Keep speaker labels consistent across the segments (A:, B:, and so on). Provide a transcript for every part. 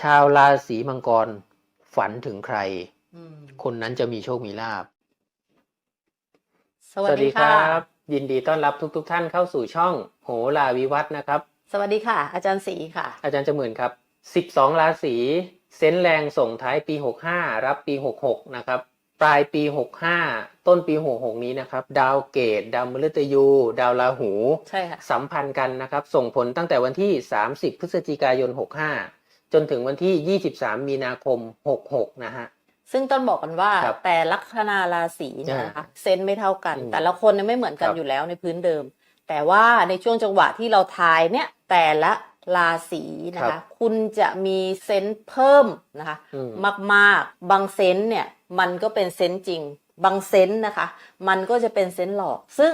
A: ชาวราศีมังกรฝันถึงใคร
B: อืม
A: คนนั้นจะมีโชคมีลาบ
B: สวัสดีค่ะ
A: ยินดีต้อนรับทุก ๆทท่านเข้าสู่ช่อง โหราวิวัฒน์นะครับ
B: สวัสดีค่ะ อาจารย์ศรีค่ะ
A: อาจารย์จะเหมือนครับ12ราศีเซนส์แรงส่งท้ายปี65รับปี66นะครับ ปลายปี65ต้นปี66นี้นะครับ ดาวเกต ดาวมฤตยู ดาวราหู
B: ใช่ค่ะ
A: สัมพันธ์กันนะครับ ส่งผลตั้งแต่วันที่30พฤศจิกายน65 จนถึงวันที่ 23 มีนาคม 66 นะฮะ
B: ซึ่งต้นบอกกันว่า
A: ครับ
B: แต่ลัคนาราศีเนี่ย
A: อ่า
B: นะคะเซนส์ไม่เท่ากัน
A: อืม
B: แต่ละคนเนี่ยไม่เหมือนกัน
A: ครับ
B: อยู่แล้วในพื้นเดิม แต่ว่าในช่วงจังหวะที่เราทายเนี่ยแต่ละราศีนะ
A: ครั
B: คะ
A: บ
B: คุณจะมีเซนส์เพิ่มนะคะ
A: อืม
B: มากๆ บางเซนส์เนี่ยมันก็เป็นเซนส์จริง บางเซนส์นะคะ มันก็จะเป็นเซนส์หลอก ซึ่ง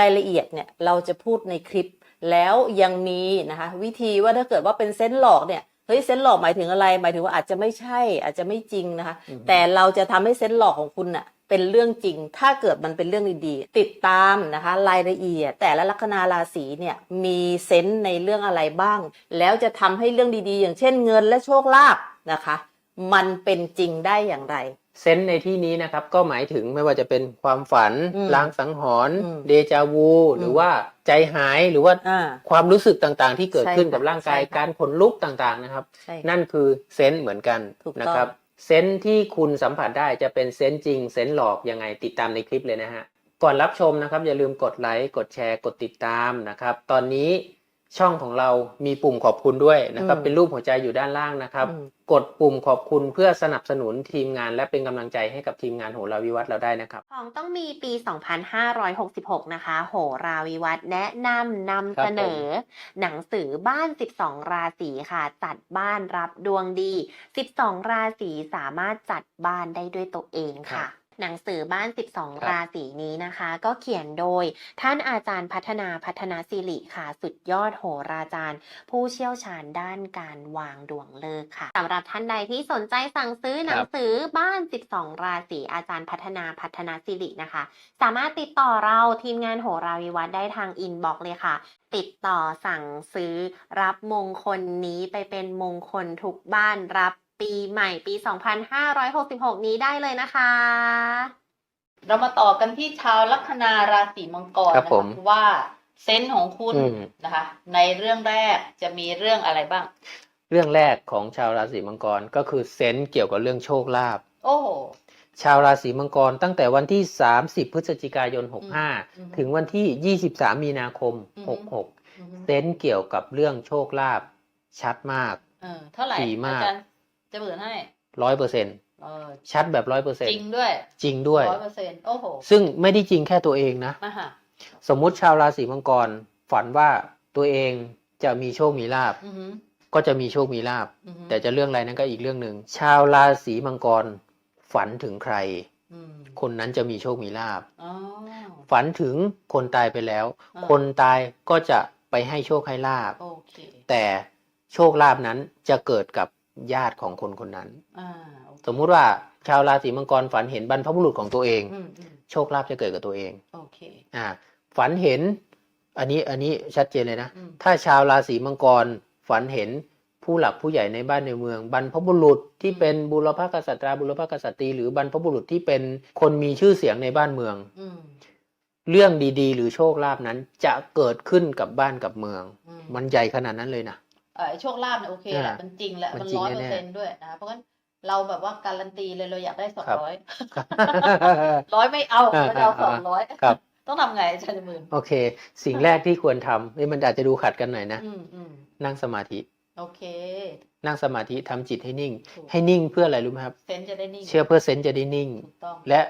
B: รายละเอียดเนี่ยเราจะพูดในคลิป แล้วยังมีนะคะวิธีว่าถ้าเกิดว่าเป็นเซนส์หลอกเนี่ย เฮ้ยเซนส์หลอกหมายถึงอะไร หมายถึงว่าอาจจะไม่ใช่ อาจจะไม่จริงนะคะ
A: อือฮึ
B: แต่เราจะทำให้เซนส์หลอกของคุณน่ะเป็นเรื่องจริง ถ้าเกิดมันเป็นเรื่องดีๆ ติดตามนะคะ รายละเอียด แต่ละลัคนาราศีเนี่ยมีเซนส์ในเรื่องอะไรบ้าง แล้วจะทำให้เรื่องดีๆ อย่างเช่นเงินและโชคลาภนะคะ มันเป็นจริงได้อย่างไร
A: เซนส์ในที่นี้นะครับ ก็หมายถึงไม่ว่าจะเป็นความฝัน
B: อืม
A: ลางสังหรณ์
B: อืม
A: เดจาวู หรือว่าใจหายหรือว่า
B: อ่า
A: ความรู้สึกต่างๆ ที่เกิด
B: ใช่
A: ขึ้น
B: ค่ะ
A: กับร่างกาย
B: ใช่ค่ะ
A: การขนลุกต่างๆนะครับ
B: ใช่ค่ะ
A: นั่นคือเซนส์เหมือนกัน
B: ถูกต้อง
A: นะครับเซนส์ที่คุณสัมผัสได้จะเป็นเซนส์จริงเซนส์หลอกยังไงติดตามในคลิปเลยนะฮะก่อนรับชมนะครับอย่าลืมกดไลค์กดแชร์กดติดตามนะครับ ตอนนี้ ช่องของเรามีปุ่มขอบคุณด้วยนะครับ
B: อืม
A: เป็นรูปหัวใจอยู่ด้านล่างนะครับ
B: อืม
A: กดปุ่มขอบคุณเพื่อสนับสนุนทีมงาน และเป็นกำลังใจให้กับทีมงานโหราวิวัฒน์เราได้นะครับ
C: ของต้องมีปี 2566 นะคะ โหราวิวัฒน์แนะนำนำ
A: ครับ
C: เสนอ หนังสือบ้าน 12 ราศีค่ะ จัดบ้านรับดวงดี 12 ราศีสามารถจัดบ้านได้ด้วยตัวเอง
A: ครั
C: ค่ะ
A: บ
C: หนังสือบ้าน
A: ครับ
C: 12 ราศีนี้นะคะ ก็เขียนโดยท่านอาจารย์พัฒนาพัฒนาสิริค่ะ สุดยอดโหราจารย์ ผู้เชี่ยวชาญด้านการวางดวงเลิกษ์ค่ะสำหรับท่านใดที่สนใจสั่งซื้อหนังสือบ้าน 12 ราศีอาจารย์พัฒนาพัฒนาสิรินะคะ สามารถติดต่อเราทีมงานโหราวิวัฒน์ได้ทางอินบ็อกซ์เลยค่ะ ติดต่อสั่งซื้อรับมงคลนี้ไปเป็นมงคลทุกบ้านรับ ปีใหม่ปี 2566 นี้ได้เลยนะคะ
B: เรามาต่อกันที่ชาวลัคนาราศีมังกร
A: ครับ
B: นะ
A: ผ
B: คะ
A: ม
B: ว่าเซนส์ของคุณ
A: อืม
B: นะคะ ในเรื่องแรกจะมีเรื่องอะไรบ้าง
A: เรื่องแรกของชาวราศีมังกรก็คือเซนส์เกี่ยวกับเรื่องโชคลาภ
B: โอ้โห
A: ชาวราศีมังกรตั้งแต่วันที่ 30 พฤศจิกายน
B: อืม
A: 65 ถึงวันที่ 23 มีนาคม
B: อืม
A: 66
B: อือฮึ
A: เซนส์เกี่ยวกับเรื่องโชคลาภชัดมาก
B: เออเท่าไหร่
A: ดีมาก
B: อาจารย์ จะเบื่อให้
A: ร้อยเปอร์เซ็นต์
B: เออ
A: ชัดแบบร้อยเปอร์เซ็น
B: จ
A: ต์
B: ริงด้วย
A: จริงด้วย
B: ร้อยเปอร์เซ็นต์โอ้โห
A: ซึ่งไม่ได้จริงแค่ตัวเองนะ
B: อะฮะ
A: สมมุติชาวราศีมังกรฝันว่าตัวเองจะมีโชคมีลาบ
B: อือฮึ
A: ก็จะมีโชคมีลาบ
B: อือฮึ
A: แต่จะเรื่องอะไรนั้นก็อีกเรื่องหนึ่งชาวราศีมังกรฝันถึงใคร
B: อืม
A: คนนั้นจะมีโชคมีลาบ
B: อ๋อ
A: ฝันถึงคนตายไปแล้ว
B: อ่า
A: คนตายก็จะไปให้โชคให้ลาบ
B: โอเค
A: แต่โชคลาภนั้นจะเกิดกับ ญาติของคนคนนั้น
B: อ่าโอเค
A: สมมุติว่าชาวราศีมังกรฝันเห็นบรรพบุรุษของตัวเอง
B: อืมอืม
A: โชคลาภจะเกิดกับตัวเอง
B: โอเค
A: อ่าฝันเห็น อันนี้อันนี้ชัดเจนเลยนะ
B: อืม
A: ถ้าชาวราศีมังกรฝันเห็นผู้หลักผู้ใหญ่ในบ้านในเมือง บรรพบุรุษที่เป็นบุรพกษัตราบุรพกษัตรีหรือบรรพบุรุษที่เป็นคนมีชื่อเสียงในบ้านเมือง
B: อืม
A: เรื่องดีๆ หรือโชคลาภนั้นจะเกิดขึ้นกับบ้านกับเมือง
B: อืม
A: มันใหญ่ขนาดนั้นเลยนะ
B: เอ่อไอ้ โชคลาภเนี่ยโอเคแหละ
A: อ่ามั
B: มันจริงแหละ
A: มั
B: มันน
A: จริง
B: ร้อยเปอ
A: แน่
B: ร์
A: ๆ
B: เซ็นต์ด้วยนะเพราะงั้นเราแบบว่าการันตีเลยเราอยากได้สอง
A: ครับ
B: ร้อยร้อยไม่เอา
A: อ่า
B: เราจะเอา
A: อ่า
B: สองร้อย
A: ครับ
B: ต้องทำไงอาจารย์หมื่น
A: โอเค สิ่งแรกที่ควรทำเอ้ยมันอาจจะดูขัดกันหน่อยนะ
B: อืมอืม
A: นั่งสมาธิ
B: โอเค
A: นั่งสมาธิทำจิตให้นิ่ง
B: ถูก
A: ให้นิ่งเพื่ออะไรรู้ไหมครับ
B: เซนส์จะได้นิ่ง
A: เชื่อเพื่อเซนส์จะได้นิ่ง
B: ถูกต้อง
A: และ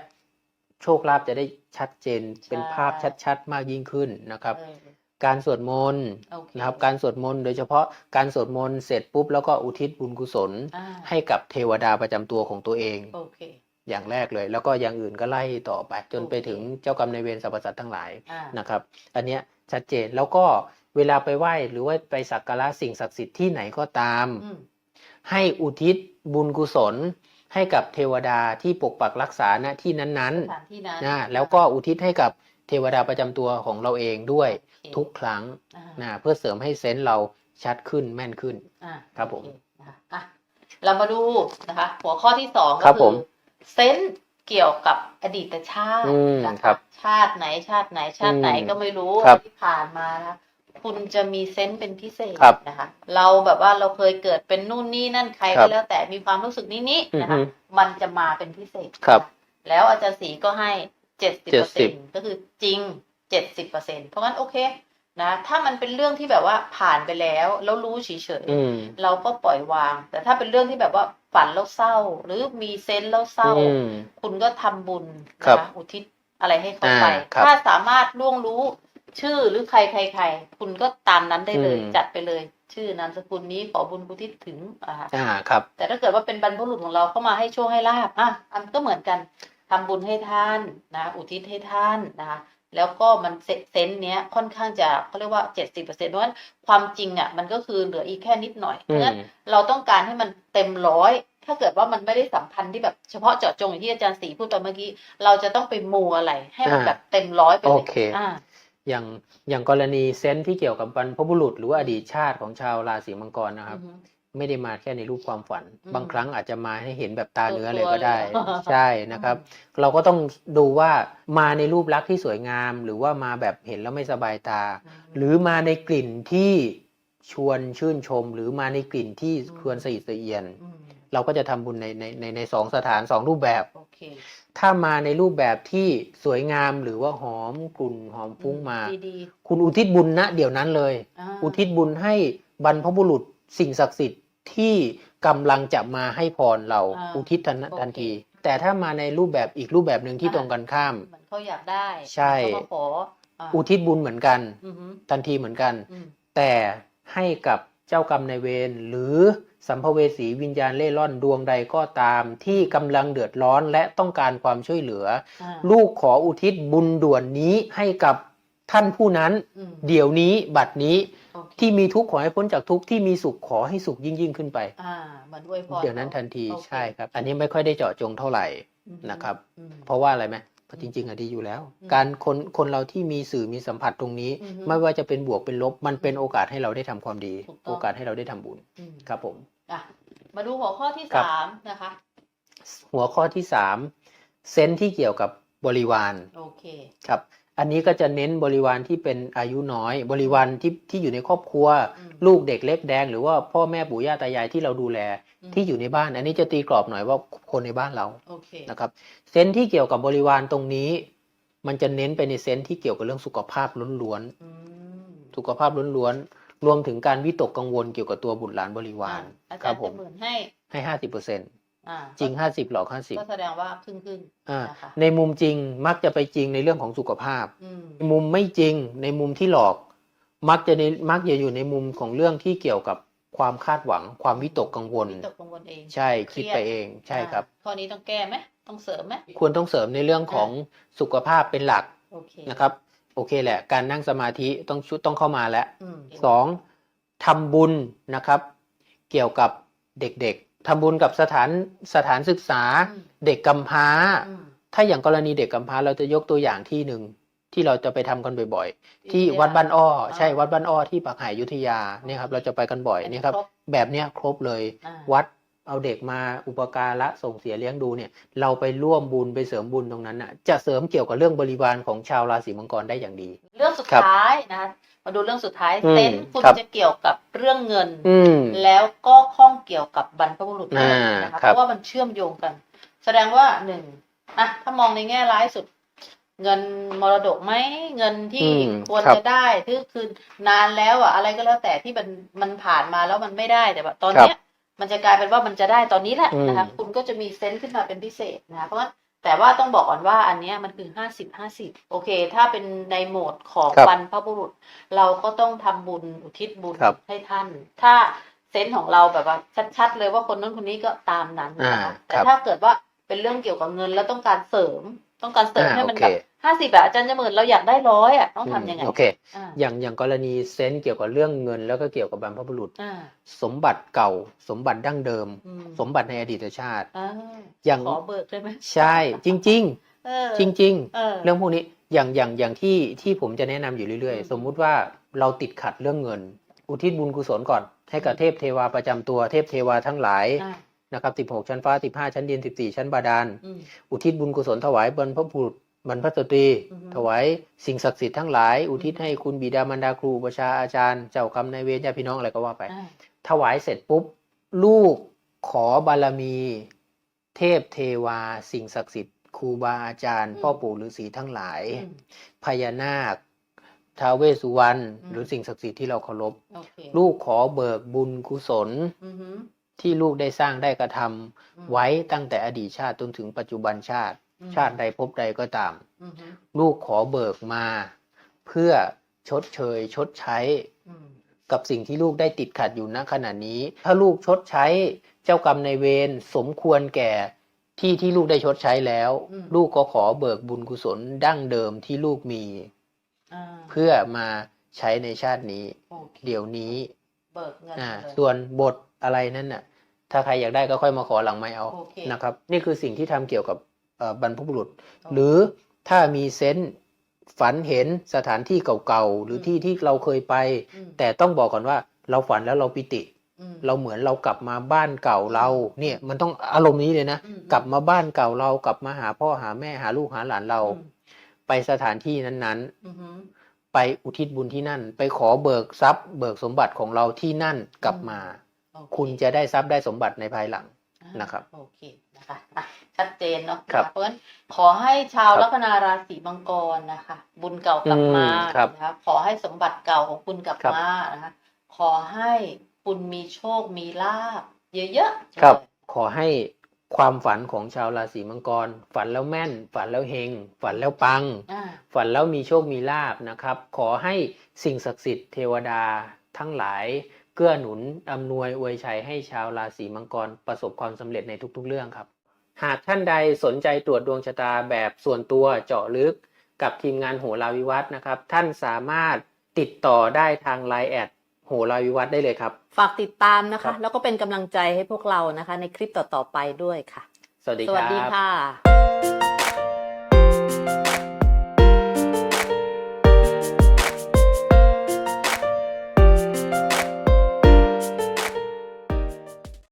A: โชคลาภจะได้ชัดเจนเป็น
B: ใช่
A: ภาพชัดๆ มากยิ่งขึ้นนะครับ
B: เออ
A: การสวดมนต์
B: โอเค
A: นะครับการสวดมนต์โดยเฉพาะการสวดมนต์เสร็จปุ๊บแล้วก็อุทิศบุญกุศล
B: อ่า
A: ให้กับเทวดาประจำตัวของตัวเอง
B: โอเค
A: อย่างแรกเลย แล้วก็อย่างอื่นก็ไล่ต่อไป จนไป
B: โอเค
A: ถึงเจ้ากรรมนายเวรสรรพสัตว์ทั้งหลาย
B: อ่า
A: นะครับ อันเนี้ยชัดเจนแล้วก็เวลาไปไหว้หรือว่าไปสักการะสิ่งศักดิ์สิทธิ์ที่ไหนก็ตาม
B: อืม
A: ให้อุทิศบุญกุศลให้กับเทวดาที่ปกปักรักษาณที่นั้น
B: สถานที่นั้น
A: ๆนะแล้วก็อุทิศให้กับ เทวดาประจำตัวของเราเองด้วย
B: โอเค
A: ทุกครั้ง
B: อ่า
A: นะเพื่อเสริมให้เซนส์เราชัดขึ้นแม่นขึ้น
B: อ่า
A: ครับผม
B: โอเนะคะอะเรามาดูนะคะ หัวข้อที่สอง
A: ครั
B: ก็
A: บผ
B: คื
A: ม
B: อเซนส์เกี่ยวกับอดีตชาติ
A: อืม
B: นะะ
A: ครับ
B: ชาติไหนชาติไหนชาติไหน
A: อืม
B: ก็ไม่รู้
A: ครับ
B: ที่ผ่านมานะคุณจะมีเซนส์เป็นพิเศษ
A: ครับ
B: นะคะ เราแบบว่าเราเคยเกิดเป็นนู่นนี่นั่นใคร
A: ครั
B: ก็
A: บ
B: แล้วแต่มีความรู้สึกนี้นี้
A: อือ
B: นะ
A: ฮึ
B: คะมันจะมาเป็นพิเศษ
A: ครับ
B: นะะแล้วอาจารย์ศรีก็ให้ เจ็ดสิบเปอร์เซ็น
A: 70
B: ก็คือจริงเจ็ดสิบเปอร์เซ็นเพราะงั้นโอเคนะถ้ามันเป็นเรื่องที่แบบว่าผ่านไปแล้วแล้วรู้เฉยๆ
A: อืม
B: เราก็ปล่อยวาง แต่ถ้าเป็นเรื่องที่แบบว่าฝันแล้วเศร้า หรือมีเซนส์แล้วเศร้า
A: อืม
B: คุณก็ทำบุญ
A: ครับ
B: นะคะอุทิศอะไรให้เขาไป
A: อ่าครับ
B: ถ้าสามารถล่วงรู้ชื่อหรือใครใครใครคุณก็ตามนั้นได้เลย
A: อืม
B: จัดไปเลย ชื่อนามสกุลนี้ขอบุญอุทิศถึงอ่า
A: อ่าครับ
B: แต่ถ้าเกิดว่าเป็นบรรพบุรุษของเราเข้ามาให้โชคให้ลาบอะอันก็เหมือนกัน ทำบุญให้ท่านนะอุทิศให้ท่านนะคะแล้วก็มันเซเซนส์เนี้ยค่อนข้างจะเขาเรียกว่าเจ็ดสิบเปอร์เซ็นต์เพราะฉะนั้นความจริงอะมันก็คือเหลืออีกแค่นิดหน่อยเพ
A: อื
B: ราะฉะ
A: ม
B: นั้นเราต้องการให้มันเต็มร้อยถ้าเกิดว่ามันไม่ได้สัมพันธ์ที่แบบเฉพาะเจาะจงอย่างที่อาจารย์ศรีพูดไปเมื่อกี้ เราจะต้องไปมูอะไรให้มัน
A: อ่า
B: แบบเต็มร้อยไปเลย
A: โอเค
B: อ่า
A: อย่างอย่างกรณีเซนส์ที่เกี่ยวกับบรรพบุรุษหรือว่าอดีตชาติของชาวราศีมังกรนะครับ
B: อือฮึ
A: ไม่ได้มาแค่ในรูปความฝัน
B: อืม
A: บางครั้งอาจจะมาให้เห็นแบบตาเนื้อเลย
B: ตัวๆ
A: ก็ได้
B: เลย
A: ใช่นะครับ เราก็ต้องดูว่ามาในรูปลักษณ์ที่สวยงาม หรือว่ามาแบบเห็นแล้วไม่สบายตา หรือมาในกลิ่นที่ชวนชื่นชม หรือมาในกลิ่นที่
B: อืม
A: ควรสะอิดสะเอียน
B: อืม
A: เราก็จะทำบุญในในในในสองสถานสองรูปแบบ
B: โอเค
A: ถ้ามาในรูปแบบที่สวยงามหรือว่าหอมกลุ่นหอมฟุ้งมา
B: ดี
A: คุณอุทิศบุญณเดี๋ยวนั้นเลย
B: ๆา
A: อุทิศบุญให้บรรพบุรุษสิ่งศักดิ์สิทธิ์ ที่กำลังจะมาให้พรเรา
B: อ่า
A: อุทิศทัน
B: โอเค
A: ทันทีแต่ถ้ามาในรูปแบบอีกรูปแบบหนึ่งที่
B: อ่า
A: ตรงกันข้าม
B: เหมือนเขาอยากได้
A: ใช่
B: เขามาขออ่า
A: อุทิศบุญเหมือนกัน
B: อือฮึ
A: ทันทีเหมือนกัน
B: อืม
A: แต่ให้กับเจ้ากรรมนายเวรหรือสัมภเวสีวิญญาณเล่ร่อนดวงใดก็ตาม ที่กำลังเดือดร้อนและต้องการความช่วยเหลือ
B: อ่า
A: ลูกขออุทิศบุญด่วนนี้ให้กับท่านผู้นั้น
B: อืม
A: เดี๋ยวนี้บัดนี้
B: โอเค
A: ที่มีทุกข์ขอให้พ้นจากทุกข์ที่มีสุขขอให้สุขยิ่งยิ่งขึ้นไป
B: อ่าเหมือนอวยพร
A: เดี๋ยวนั้นทันที
B: โอเค
A: ใช่ครับ อันนี้ไม่ค่อยได้เจาะจงเท่าไหร่
B: อืม
A: นะครับ
B: อืม
A: เพราะว่าอะไรไหมเพราะจริงๆอะดีอยู่แล้ว
B: อืม
A: การคนคนเราที่มีสื่อมีสัมผัสตรงนี้
B: อือฮึ
A: ไม่ว่าจะเป็นบวกเป็นลบ มันเป็นโอกาสให้เราได้ทำความดี
B: ถูกต้อง
A: โอกาสให้เราได้ทำบุญ
B: อืม
A: ครับผม
B: อะมาดูหัวข้อที่
A: ครับ
B: สามนะคะ
A: หัวข้อที่สามเซนส์ที่เกี่ยวกับบริวาร
B: โอเค
A: ครับ อันนี้ก็จะเน้นบริวารที่เป็นอายุน้อย บริวารที่ที่อยู่ในครอบครัว
B: อืม
A: ลูกเด็กเล็กแดง หรือว่าพ่อแม่ปู่ย่าตายายที่เราดูแล
B: อืม
A: ที่อยู่ในบ้าน อันนี้จะตีกรอบหน่อยว่าคนในบ้านเรา
B: โอเค
A: นะครับเซนส์ที่เกี่ยวกับบริวารตรงนี้ มันจะเน้นไปในเซนส์ที่เกี่ยวกับเรื่องสุขภาพล้วน
B: อืม
A: ๆสุขภาพล้วนๆรวมถึงการวิตกกังวลเกี่ยวกับตัวบุตรหลานบริวาร
B: อะอา
A: ค
B: จา
A: รั
B: ร
A: บ
B: ย์
A: ผ
B: จะ
A: ม
B: หมื่นให้
A: ให้ห้าสิบเปอร์เซ็นต์
B: อ่า
A: จริงห้าสิบหลอกห้าสิบ
B: ก็แสดงว่าครึ่งครึ่งๆ
A: อ่า
B: นะคะ
A: ในมุมจริงมักจะไปจริงในเรื่องของสุขภาพ
B: อืม
A: ในมุมไม่จริงในมุมที่หลอก มักจะในมักจะอยู่ในมุมของเรื่องที่เกี่ยวกับความคาดหวัง ความวิตกกังวล
B: วิตกกังวลเอง
A: ใช่คิดไปเองใช่ครับ
B: อ่าข้อนี้ต้องแก้ไหมต้องเสริมไหม
A: ควรต้องเสริมในเรื่องของสุขภาพเป็นหลัก
B: โอเค
A: นะครับ โอเคแหละ การนั่งสมาธิต้องชุดต้องเข้ามาแล้ว
B: อืม
A: สองทำบุญนะครับ เกี่ยวกับเด็กๆ ทำบุญกับสถานสถานศึกษา
B: อืม
A: เด็กกำพร้า
B: อืม
A: ถ้าอย่างกรณีเด็กกำพร้าเราจะยกตัวอย่างที่หนึ่งที่เราจะไปทำกันบ่อย ๆ ที่
B: อยุธยา
A: วัดบ้านอ้อใช่
B: อ่า
A: วัดบ้านอ้อที่ปากหายอยุธยาเนี่ยครับเราจะไปกันบ่อย
B: อันนี้
A: นี่ครับ
B: ครบ
A: แบบเนี้ยครบเลย
B: อ่า
A: วัดเอาเด็กมาอุปการะส่งเสียเลี้ยงดูเนี่ย เราไปร่วมบุญไปเสริมบุญตรงนั้นน่ะ จะเสริมเกี่ยวกับเรื่องบริวารของชาวราศีมังกรได้อย่างดี
B: เรื่องสุด
A: ครับ
B: ท้ายนะคะ มาดูเรื่องสุดท้าย
A: อืม
B: เซนส์คุณ
A: ครับ
B: จะเกี่ยวกับเรื่องเงิน
A: อืม
B: แล้วก็ข้องเกี่ยวกับบรรพบุรุษด้วย
A: อ่าน
B: นะคะ
A: ครั
B: เพ
A: บ
B: ราะว่ามันเชื่อมโยงกัน แสดงว่าหนึ่งอะถ้ามองในแง่ร้ายสุด เงินมรดกไหมเงินที่
A: อืม
B: ควร
A: ครับ
B: จะได้ที่คือนานแล้วอะอะไรก็แล้วแต่ที่มันมันผ่านมาแล้วมันไม่ได้แต่ว่าตอน
A: ครับ
B: เนี้ย มันจะกลายเป็นว่ามันจะได้ตอนนี้แหละ
A: อืม
B: นะคะคุณก็จะมีเซนส์ขึ้นมาเป็นพิเศษนะคะเพราะว่า แต่ว่าต้องบอกก่อนว่าอันเนี้ยมันคือห้าสิบห้าสิบโอเค ถ้าเป็นในโหมดของ
A: ครับ
B: บรรพบุรุษ เราก็ต้องทำบุญอุทิศบุญ
A: ครับ
B: ให้ท่าน ถ้าเซนส์ของเราแบบว่าชัดๆเลยว่าคนนั้นคนนี้ก็ตามนั้นนะคะ
A: อ่า
B: แต่
A: ครับ
B: ถ้าเกิดว่าเป็นเรื่องเกี่ยวกับเงินแล้วต้องการเสริม ต้องการเสริม
A: อ่า
B: ให้มัน
A: โอเค
B: แบบห้าสิบอะอาจารย์จะหมื่นเราอยากได้ร้อยอะต้องทำยังไง
A: โอเค
B: อ่า
A: อย่างอย่างกรณีเซนส์เกี่ยวกับเรื่องเงิน แล้วก็เกี่ยวกับบรรพบุรุษ
B: อ่า
A: สมบัติเก่า สมบัติดั้งเดิม
B: อืม
A: สมบัติในอดีตชาติ
B: อ่า
A: อย่าง
B: ขอเบิกได้ไหม
A: ใช่ จริง
B: เออ
A: ๆจริงๆ
B: เออ
A: เรื่องพวกนี้อย่างอย่างอย่างที่ที่ผมจะแนะนำอยู่เรื่อย
B: อืม
A: ๆสมมุติว่าเราติดขัดเรื่องเงิน อุทิศบุญกุศลก่อนให้กับเทพเทวาประจำตัวเทพเทวาทั้งหลาย
B: อ่า
A: นะครับ16ชั้นฟ้า15ชั้นดิน14ชั้นบาดาล
B: อืม
A: อุทิศบุญกุศลถวายบรรพบุรุษบรรพสตรี
B: อือฮึ
A: ถวายสิ่งศักดิ์สิทธิ์ทั้งหลาย อุทิศให้คุณบิดามารดาครูประชาอาจารย์ เจ้ากรรมนายเวรญาติพี่น้องอะไรก็ว่าไป
B: อ่า
A: ถวายเสร็จปุ๊บ ลูกขอบารมี เทพเทวา สิ่งศักดิ์สิทธิ์ครูบาอาจารย์ พ่อปู่ฤาษีทั้งหลาย
B: อืม
A: พญานาคท้าวเวสสุวรรณ
B: อืม
A: หรือสิ่งศักดิ์สิทธิ์ที่เราเคารพ
B: โอเค
A: ลูกขอเบิกบุญกุศล
B: อือหือ
A: ที่ลูกได้สร้างได้กระทำ
B: อืม
A: ไว้ตั้งแต่อดีตชาติจนถึงปัจจุบันชาติ
B: อืม
A: ชาติใดภพใดก็ตาม
B: อือหือ
A: ลูกขอเบิกมา เพื่อชดเชย ชดใช้
B: อืม
A: กับสิ่งที่ลูกได้ติดขัดอยู่ณขณะนี้ ถ้าลูกชดใช้เจ้ากรรมในายเวรสมควรแก่ที่ที่ลูกได้ชดใช้แล้ว ลูกก็ขอเบิกบุญกุศลดั้งเดิมที่ลูกมี
B: อ่า
A: เพื่อมาใช้ในชาตินี้
B: โอเค
A: เดี๋ยวนี้
B: เบิกเงิน
A: อ่า
B: เลย
A: ส่วนบทอะไรนั่นน่ะ ถ้าใครอยากได้ก็ค่อยมาขอหลังไม่เอา
B: โอเค
A: นะครับ นี่คือสิ่งที่ทำเกี่ยวกับเอ่อบรรพบุรุษ
B: โอเค
A: หรือถ้ามีเซนส์ฝันเห็นสถานที่เก่าๆ หรืออ
B: ม
A: ที่ที่เราเคยไป
B: อืม
A: แต่ต้องบอกก่อนว่าเราฝันแล้วเราปิติ
B: อืม
A: เราเหมือนเรากลับมาบ้านเก่าเรา เนี่ยมันต้องอารมณ์นี้เลยนะ
B: อืม
A: กลับมาบ้านเก่าเรากลับมาหาพ่อหาแม่หาลูกหาหลานเรา
B: อืม
A: ไปสถานที่นั้น
B: อือหือ
A: ๆ ไปอุทิศบุญที่นั่น ไปขอเบิกทรัพย์ เบิกสมบัติของเราที่นั่นกลับมา
B: โอเคุ
A: ณจะได้ทรัพย์ได้สมบัติในภายหลัง
B: อ่า
A: นะครับ
B: โอเคนะคะอะชัดเจนเนาะ
A: ครับ
B: เพราะฉะนั้นขอให้ชาว
A: ครับ
B: ลัคนาราศีมังกรนะคะ บุญเก่ากลับมา
A: อืมครับ
B: นะคะขอให้สมบัติเก่าของคุณกลับ
A: ครับ
B: มานะคะขอให้คุณมีโชคมีลาบเยอะๆ
A: ครับ
B: เลย
A: ขอให้ ความฝันของชาวราศีมังกร ฝันแล้วแม่น ฝันแล้วเฮง ฝันแล้วปัง
B: อ่า
A: ฝันแล้วมีโชคมีลาบนะครับ ขอให้สิ่งศักดิ์สิทธิ์เทวดาทั้งหลายเกื้อหนุนอำนวยอวยชัยให้ชาวราศีมังกรประสบความสำเร็จในทุกๆเรื่องครับ หากท่านใดสนใจตรวจดวงชะตาแบบส่วนตัวเจาะลึกกับทีมงานโหราวิวัฒน์นะครับ ท่านสามารถติดต่อได้ทางไลน์แอด โหราวิวัฒน์ได้เลยครับ
B: ฝากติดตามนะ
A: ครั
B: คะ
A: บ
B: แล้วก็เป็นกำลังใจให้พวกเรานะคะ ในคลิปต่อๆไปด้วยค่ะ
A: สวัสดี
B: ส
A: ค
B: วัส
A: รับ
B: ดีค่ะ